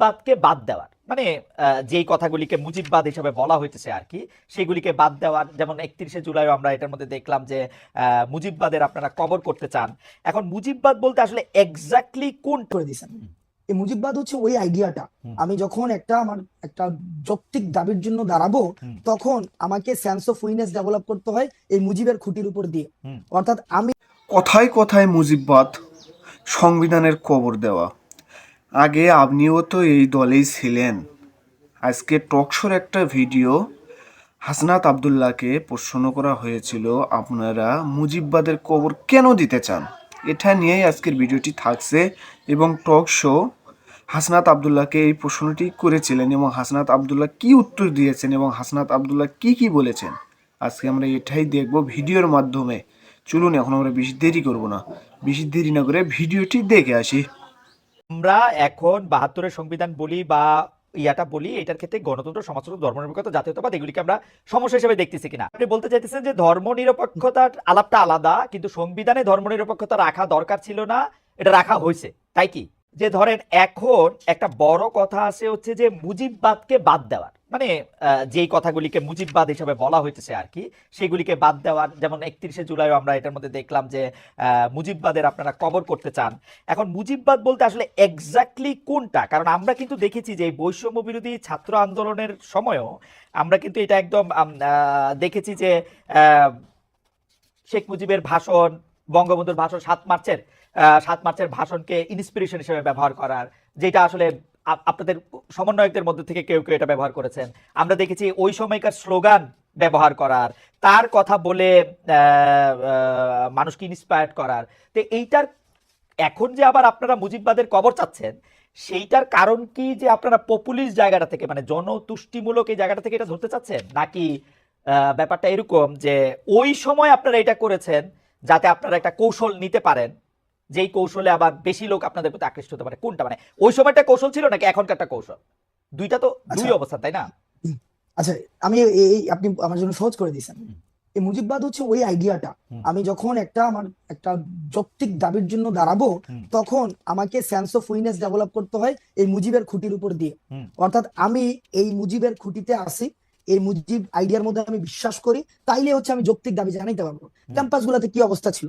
মুজিববাদকে বাদ দেওয়ার। মানে আহ, যেই কথাগুলিকে মুজিববাদ হিসেবে বলা হইতেছে আর কি সেগুলিকে বাদ দেওয়ার যেমন একত্রিশে জুলাই আমরা এটার মধ্যে দেখলাম যে আহ, মুজিববাদের আপনারা কবর করতে চান। এখন মুজিববাদ বলতে আসলে এক্স্যাক্টলি কোন করে দিয়েছেন এই মুজিববাদ হচ্ছে ওই আইডিয়াটা। আমি যখন একটা আমার একটা যৌক্তিক দাবির জন্য দাঁড়াবো তখন আমাকে সেন্স অফ উইনেস ডেভেলপ করতে হয় এই মুজিবের খুঁটির উপর দিয়ে। অর্থাৎ আমি কথায় কথায় মুজিববাদ সংবিধানের কবর দেওয়া। আগে আপনিও তো এই দলেই ছিলেন। আজকে টকশোর একটা ভিডিও হাসনাত আবদুল্লাহকে প্রশ্ন করা হয়েছিল, আপনারা মুজিববাদের কবর কেন দিতে চান? এটা নিয়েই আজকের ভিডিওটি থাকছে এবং টক শো হাসনাত আবদুল্লাহকে এই প্রশ্নটি করেছিলেন এবং হাসনাত আবদুল্লাহ কি উত্তর দিয়েছেন এবং হাসনাত আবদুল্লাহ কি কি বলেছেন? আজকে আমরা এটাই দেখব ভিডিওর মাধ্যমে। চলুন, এখন আমরা বেশি দেরি করব না। বেশি দেরি না করে ভিডিওটি দেখে আসি। আমরা এখন বাহাত্তরের সংবিধান বলি বা ইয়াটা বলি, এটার ক্ষেত্রে গণতন্ত্র, সমাজতন্ত্র ধর্মনিরপেক্ষতা জাতীয়তাবাদ এগুলিকে আমরা সমস্যা হিসেবে দেখতেছি কিনা। আপনি বলতে চাইতেছেন যে ধর্মনিরপেক্ষতার আলাপটা আলাদা, কিন্তু সংবিধানে ধর্মনিরপেক্ষতা রাখা দরকার ছিল না, এটা রাখা হয়েছে। তাই কি? যে ধরেন এখন একটা বড় কথা আছে হচ্ছে যে মুজিববাদকে বাদ দেওয়ার। মানে যেই কথাগুলিকে মুজিববাদ হিসেবে বলা হইতেছে আর কি, সেগুলিকে বাদ দেওয়ার, যেমন একত্রিশে জুলাই আমরা এটার মধ্যে দেখলাম যে মুজিববাদের আপনারা কবর করতে চান। এখন মুজিববাদ বলতে আসলে এক্স্যাক্টলি কোনটা? কারণ আমরা কিন্তু দেখেছি যে বৈষম্য বিরোধী ছাত্র আন্দোলনের সময়ও আমরা কিন্তু এটা একদম দেখেছি যে শেখ মুজিবের ভাষণ, বঙ্গবন্ধুর ভাষণ সাত মার্চের সাত মার্চের ভাষণকে ইন্সপিরেশন হিসেবে ব্যবহার করার, যেটা আসলে আপনাদের সমন্বয়কদের মধ্যে থেকে কেউ কেউ এটা ব্যবহার করেছেন। আমরা দেখেছি ওই সময়কার স্লোগান ব্যবহার করার, তার কথা বলে মানুষকে ইন্সপায়ার্ড করার। তো এইটার, এখন যে আবার আপনারা মুজিববাদের কবর চাচ্ছেন, সেইটার কারণ কি যে আপনারা পপুলিস্ট জায়গাটা থেকে মানে জনতুষ্টিমূলক এই জায়গাটা থেকে এটা ধরতে চাচ্ছেন? নাকি ব্যাপারটা এরকম যে ওই সময় আপনারা এটা করেছেন যাতে আপনারা একটা কৌশল নিতে পারেন? যেই কৌশলে আবার বেশি লোক আপনাদের প্রতি আকৃষ্ট হতে পারে। কোনটা মানে? ওই সময়টা কৌশল ছিল নাকি এখনকারটা কৌশল? দুইটা তো দুই আচ্ছা। অবস্থা তাই না? আচ্ছা আমি এই- আপনি আমার জন্য সহজ করে দিয়েছেন। এই মুজিববাদ হচ্ছে ওই আইডিয়াটা। আমি যখন একটা আমার একটা যৌক্তিক দাবির জন্য দাঁড়াবো তখন আমাকে সেন্স অফ উইনেস ডেভেলপ করতে হয় এই মুজিবের খুঁটির উপর দিয়ে। অর্থাৎ আমি এই মুজিবের খুঁটিতে আসি এই মুজিব আইডিয়ার মধ্যে আমি বিশ্বাস করি তাইলে হচ্ছে আমি যৌক্তিক দাবি জানাইতে পারব। ক্যাম্পাস গুলোতে কি অবস্থা ছিল?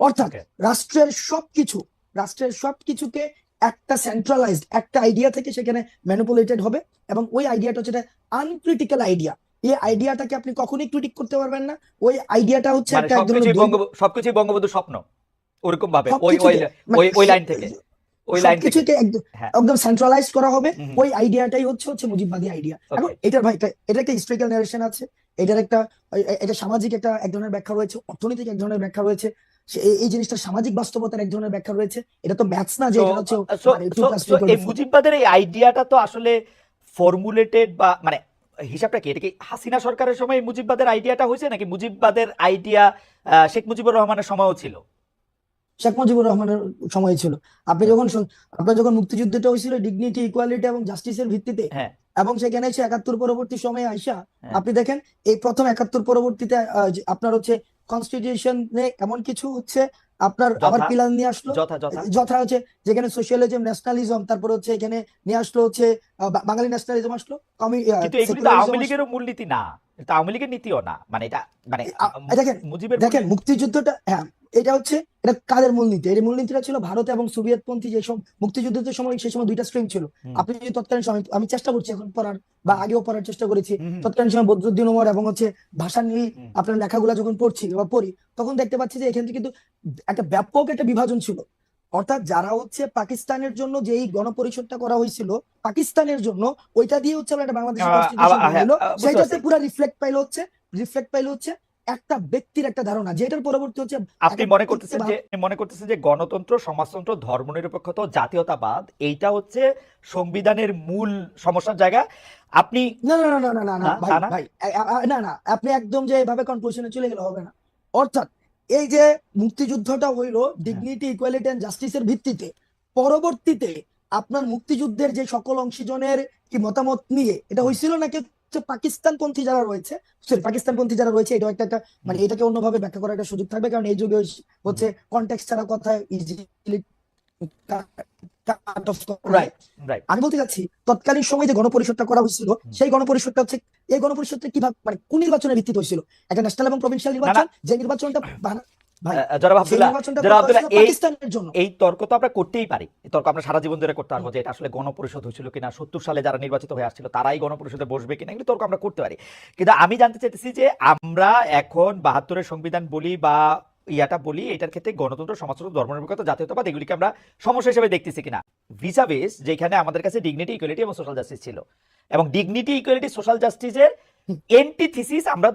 অর্থাৎ. রাষ্ট্রের সবকিছু রাষ্ট্রের সবকিছুকে একটা সেন্ট্রালাইজড একটা আইডিয়া থেকে সেখানে ম্যানিপুলেটেড হবে এবং ওই আইডিয়াটা হচ্ছে আনক্রিটিক্যাল আইডিয়া এই আইডিয়াটাকে আপনি কখনোই ক্রিটিক করতে পারবেন না। ওই আইডিয়াটা হচ্ছে মানে একটা এক ধরনের সবকিছুই দ্বৈত- বঙ্গ সবকিছুই বঙ্গবন্ধুর স্বপ্ন ওরকম ভাবে ওই ওই মানে ওই লাইন থেকে। ওই লাইন থেকে। একদম হ্যাঁ। সেন্ট্রালাইজ করা হবে। ওই আইডিয়াটাই হচ্ছে হচ্ছে মুজিববাদী আইডিয়া. এখন এটার ভাই এটা- একটা হিস্ট্রিক্যাল নারেশন আছে। এটার একটা এটা সামাজিক একটা এক ধরনের ব্যাখ্যা রয়েছে। অর্থনৈতিক এক ধরনের ব্যাখ্যা রয়েছে। এই- এই জিনিসটা সামাজিক বাস্তবতার এক ধরনের ব্যাখ্যা রয়েছে। এটা তো ম্যাথস না যে এটা হচ্ছে so- মানে এই মুজিববাদের এই আইডিয়াটা তো আসলে ফর্মুলেটেড বা মানে হিসাবটা কি? এটা কি হাসিনা সরকারের সময় মুজিববাদের আইডিয়াটা হয়েছে নাকি মুজিববাদের আইডিয়া শেখ মুজিবুর রহমানের সময়ও ছিল? শেখ মুজিবুর রহমানের সময় ছিল। আপনি যখন আপনার যখন মুক্তিযুদ্ধটা হয়েছিল ডিগনিটি ইকুয়ালিটি এবং জাস্টিসের ভিত্তিতে হ্যাঁ। এবং সেখানে এসে একাত্তর পরবর্তী সময়ে আইসা হ্যাঁ। আপনি দেখেন এই প্রথম একাত্তর পরবর্তীতে আপনার হচ্ছে কনস্টিটিউশনে এমন কিছু হচ্ছে আপনার আবার পিলার নিয়ে আসলো? যথা যথা। যথা হচ্ছে যেখানে সোশ্যালিজম ন্যাশনালিজম তারপরে হচ্ছে এখানে নিয়ে আসলো হচ্ছে বাঙালি ন্যাশনালিজম আসলো। কমি কিন্তু এগুলি তো আওয়ামী। লীগেরও মূলনীতি না। এটা আওয়ামী লীগের নীতিও না। মানে এটা মানে দেখেন, মুজিবের দেখেন মুক্তিযুদ্ধটা হ্যাঁ এটা হচ্ছে এটা কাদের মূলনীতি? এই মূলনীতিটা ছিল ভারত এবং সোভিয়েত পন্থী যে সব মুক্তিযুদ্ধের সময় সেই সময় দুইটা স্ট্রিম ছিল। আপনি যদি তৎকালীন সময় আমি চেষ্টা করছি এখন পড়ার বা আগেও পড়ার চেষ্টা করেছি। তৎকালীন সময় বদরুদ্দিন ওমর এবং হচ্ছে ভাষা নিয়ে আপনার লেখাগুলো যখন পড়ছি বা পড়ি তখন দেখতে পাচ্ছি যে এখানে কিন্তু একটা ব্যাপক একটা বিভাজন ছিল। অর্থাৎ যারা হচ্ছে পাকিস্তানের জন্য যেই গণপরিষদটা করা হয়েছিল পাকিস্তানের জন্য ওইটা দিয়ে হচ্ছে আমরা বাংলাদেশ পুরো রিফ্লেক্ট পাইলো হচ্ছে রিফ্লেক্ট পাইলো হচ্ছে একটা ব্যক্তির একটা ধারণা যেটার পরবর্তী হচ্ছে আপনি মনে করতেছেন যে মনে করতেছেন যে গণতন্ত্র সমাজতন্ত্র ধর্মনিরপেক্ষতা জাতীয়তাবাদ এইটা হচ্ছে সংবিধানের মূল সমস্যার জায়গা। আপনি না না না না না না হ্যাঁ, ভাই না না। আপনি একদম যে এভাবে কনক্লুশনে চলে গেলে হবে না। অর্থাৎ এই যে মুক্তিযুদ্ধটা হইল ডিগনিটি ইকুয়ালিটি অ্যান্ড জাস্টিসের ভিত্তিতে পরবর্তীতে আপনার মুক্তিযুদ্ধের যে সকল অংশীজনের কি মতামত নিয়ে এটা হয়েছিল নাকি হচ্ছে পাকিস্তানপন্থী যারা রয়েছে? সরি পাকিস্তানপন্থী যারা রয়েছে এটা একটা একটা মানে এটাকে অন্যভাবে ব্যাখ্যা করার একটা সুযোগ থাকবে কারণ এই যুগে হচ্ছে- হচ্ছে ছাড়া কথা ইজিলি রাইট রাইট আমি বলতে চাচ্ছি তৎকালীন সময় যে গণপরিষদটা করা হয়েছিল সেই গণপরিষদটা হচ্ছে এই গণপরিষদটা কীভাবে মানে কোন নির্বাচনের ভিত্তিতে হয়েছিল? একটা ন্যাশনাল এবং প্রভিন্সিয়াল নির্বাচন যে নির্বাচনটা এই তর্ক তো আমরা করতেই পারি। এই তর্ক আমরা সারা জীবন ধরে করতে পারব যে এটা আসলে গণপরিষদ হয়েছিল কিনা সত্তর সালে যারা নির্বাচিত হয়ে আসছিল তারাই গণপরিষদে বসবে কিনা এগুলো তর্ক আমরা করতে পারি। কিন্তু আমি জানতে চাইতেছি যে আমরা এখন বাহাত্তরের সংবিধান বলি বা ইয়াটা বলি এটার ক্ষেত্রে গণতন্ত্র সমাজতন্ত্র ধর্মনিরপেক্ষতা জাতীয়তাবাদ এগুলিকে আমরা সমস্যা হিসেবে দেখতেছি কিনা। ভিসা বেস যেখানে আমাদের কাছে ডিগনিটি ইকুয়ালিটি এবং সোশ্যাল জাস্টিস ছিল। এবং ডিগনিটি ইকুয়ালিটি সোশ্যাল জাস্টিসের এন্টিথিসিস আমরা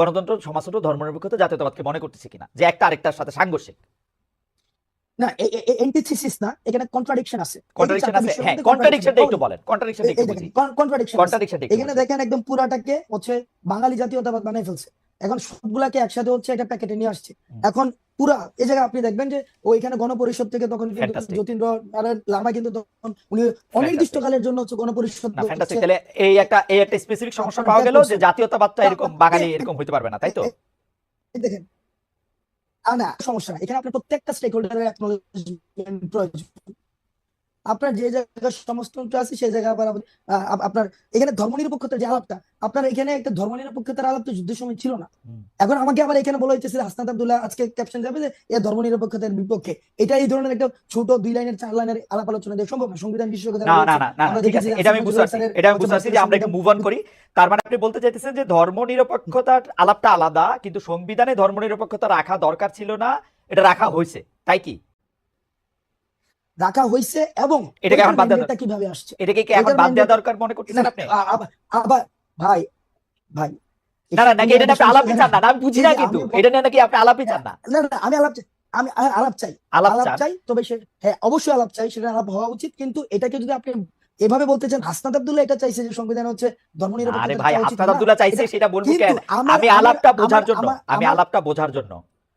গণতন্ত্র সমাজতন্ত্র ধর্মনিরপেক্ষতা জাতীয়তাবাদকে মনে করতেছি কিনা যে একটা আরেকটার সাথে সাংঘর্ষিক। না এন্টিথিসিস না এখানে কন্ট্রাডিকশন আছে। কন্ট্রাডিকশন আছে হ্যাঁ কন্ট্রাডিকশনটা একটু বলেন কন্ট্রাডিকশনটা একটু বুঝি কন্ট্রাডিকশন এখানে দেখেন একদম পুরাটাকে হচ্ছে বাঙালি জাতীয়তাবাদ বানাই ফেলছে। এখন সবগুলাকে একসাথে হচ্ছে একটা প্যাকেটে নিয়ে আসছে। এখন পুরা এই জায়গায় আপনি দেখবেন যে ওইখানে গণপরিষদ থেকে তখন কিন্তু. যতীন্দ্র নারায়ণ লামা কিন্তু তখন উনি অনির্দিষ্টকালের জন্য হচ্ছে গণপরিষদ তাহলে এই একটা এই একটা স্পেসিফিক সমস্যা পাওয়া গেল যে জাতীয়তাবাদটা এরকম বাঙালি এরকম হইতে পারবে না তাই তো? দেখেন। না সমস্যা না এখানে আপনার প্রত্যেকটা স্টেক হোল্ডারের প্রয়োজন। আপনার যে জায়গার সমস্তটা আছে সেই জায়গায় আবার আপনার এখানে ধর্মনিরপেক্ষতার যে আলাপটা আপনার এখানে একটা ধর্মনিরপেক্ষতার আলাপ তো যুদ্ধের সময় ছিল না। এখন আমাকে আবার এখানে বলা হইতেছে হাসনাত আব্দুল্লাহ আজকে ক্যাপশন যাবে যে এ ধর্মনিরপেক্ষতার বিপক্ষে। এটা এই ধরনের একটা ছোট দুই লাইনের চার লাইনের আলাপ আলোচনা দেওয়া সম্ভব না সংবিধান বিশেষজ্ঞ না না না এটা আমি বুঝতে পারছি এটা আমি বুঝতে পারছি যে আমরা একটু মুভ অন করি। তার মানে আপনি বলতে চাইতেছেন যে ধর্মনিরপেক্ষতার আলাপটা আলাদা কিন্তু সংবিধানে ধর্মনিরপেক্ষতা রাখা দরকার ছিল না এটা রাখা হয়েছে তাই কি? রাখা হয়েছে এবং এটাকে এখন বাদ দেওয়া কীভাবে আসছে? এটাকে কি এখন বাদ দেওয়া দরকার মনে করতেছেন আপনি? আবার ভাই ভাই না না নাকি এটা আপনি আলাপই চান না? না, আমি বুঝি না কিন্তু। এটা নিয়ে নাকি আপনি আলাপই চান না? না না আমি আলাপ আমি আলাপ চাই। আলাপ আলাপ চাই তবে সে হ্যাঁ অবশ্যই আলাপ চাই সেটা আলাপ হওয়া উচিত। কিন্তু এটাকে যদি আপনি এভাবে বলতে চান হাসনাত আব্দুল্লাহ এটা চাইছে যে সংবিধান হচ্ছে আরে ধর্মনিরপেক্ষতা ভাই হাসনাত আব্দুল্লাহ চাইছে সেটা বলব কেন? আমি আলাপটা বোঝার জন্য আমি আলাপটা বোঝার জন্য।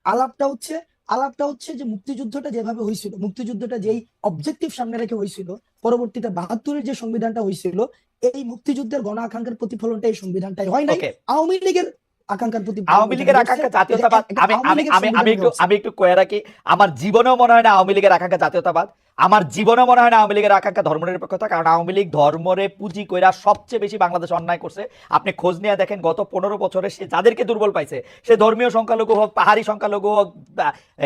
আলাপটা হচ্ছে আলাপটা হচ্ছে যে মুক্তিযুদ্ধটা যেভাবে হয়েছিল মুক্তিযুদ্ধটা যেই অবজেক্টিভ সামনে রেখে হয়েছিল পরবর্তীতে বাহাত্তরের যে সংবিধানটা হয়েছিল এই মুক্তিযুদ্ধের গণ আকাঙ্ক্ষার প্রতিফলনটা এই সংবিধানটাই হয় নাই। আওয়ামী লীগের আকাঙ্ক্ষার প্রতি আওয়ামী লীগের আকাঙ্ক্ষা জাতীয়তাবাদ আমি আমি আমি আমি একটু রয়েছে। আমি একটু কয়ে রাখি আমার জীবনেও মনে হয় না আওয়ামী লীগের আকাঙ্ক্ষা জাতীয়তাবাদ। আমার জীবনে মনে হয় না আওয়ামী লীগের আকাঙ্ক্ষা ধর্মনিরপেক্ষতা কারণ আওয়ামী লীগ ধর্মরে পুঁজি কইরা সবচেয়ে বেশি বাংলাদেশ অন্যায় করছে। আপনি খোঁজ নিয়ে দেখেন, গত পনেরো বছরে সে যাদেরকে দুর্বল পাইছে, সে ধর্মীয় সংখ্যালঘু হোক, পাহাড়ি সংখ্যালঘু হোক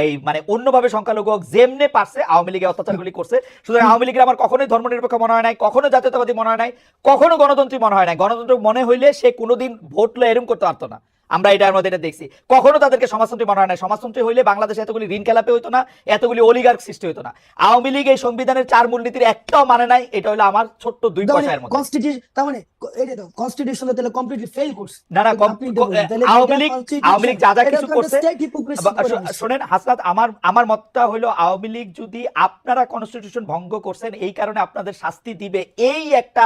এই মানে অন্যভাবে সংখ্যালঘু হোক, যেমনে পারছে আওয়ামী লীগের অত্যাচারগুলি করছে। সুতরাং আওয়ামী লীগের আমার কখনোই ধর্মনিরপেক্ষ মনে হয় নাই, কখনো জাতীয়তাবাদী মনে হয় নাই, কখনো গণতন্ত্রী মনে হয় নাই। গণতন্ত্র মনে হইলে সে কোনোদিন ভোট লয়ে এরম করতে পারতো না। আমরা এটার মধ্যে এটা দেখছি। কখনো তাদেরকে সমাজতন্ত্রী মনে হয় না সমাজতন্ত্রী হইলে বাংলাদেশে এতগুলি ঋণ খেলাপে হইতো না এতগুলি অলিগার্ক সৃষ্টি হইতো না। আওয়ামী লীগ এই সংবিধানের চার মূলনীতির একটাও মানে নাই এটা হলো আমার ছোট্ট দুই পয়সার মধ্যে কনস্টিটিউশন তার মানে এই যে কনস্টিটিউশন তাহলে কমপ্লিটলি ফেল করছে। না না কম- আপনি ক- বলুন, তাহলে আওয়ামী লীগ আওয়ামী লীগ যা যা কিছু করছে state hypocrisy বা- করে শো- দিছে। শোনেন হাসনাত আমার আমার মতটা হলো আওয়ামী লীগ যদি আপনারা কনস্টিটিউশন ভঙ্গ করছেন এই কারণে আপনাদের শাস্তি দিবে। এই একটা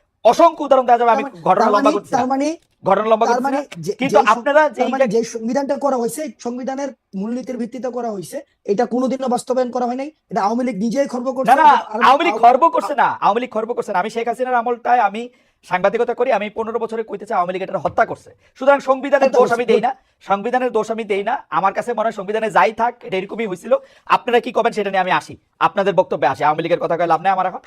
অসংখ্য উদাহরণ দেওয়া যাবে আমি ঘটনা লম্বা মানে- করছি তার মানে ঘটনা লম্বা করছি মানে কিন্তু আপনারা যে মানে যে সংবিধানটা করা হয়েছে সংবিধানের মূলনীতির ভিত্তিতে করা হয়েছে এটা কোনোদিনও বাস্তবায়ন করা হয় নাই। এটা আওয়ামী লীগ নিজেই খর্ব করছে। না আওয়ামী লীগ খর্ব করছে না। আওয়ামী লীগ খর্ব করছে না। আমি শেখ হাসিনার আমলটায় আমি সাংবাদিকতা করি আমি পনেরো বছরে কইতেছি আওয়ামী লীগ এটা হত্যা করছে। সুতরাং সংবিধানের দোষ আমি দেই না। সংবিধানের দোষ আমি দেই না। আমার কাছে মনে হয় সংবিধানে যাই থাক এটা এরকমই হয়েছিল আপনারা কি করবেন সেটা নিয়ে আমি আসি। আপনাদের বক্তব্যে আসি। আওয়ামী লীগের কথা কয়ে লাভ নেই আমার এখন।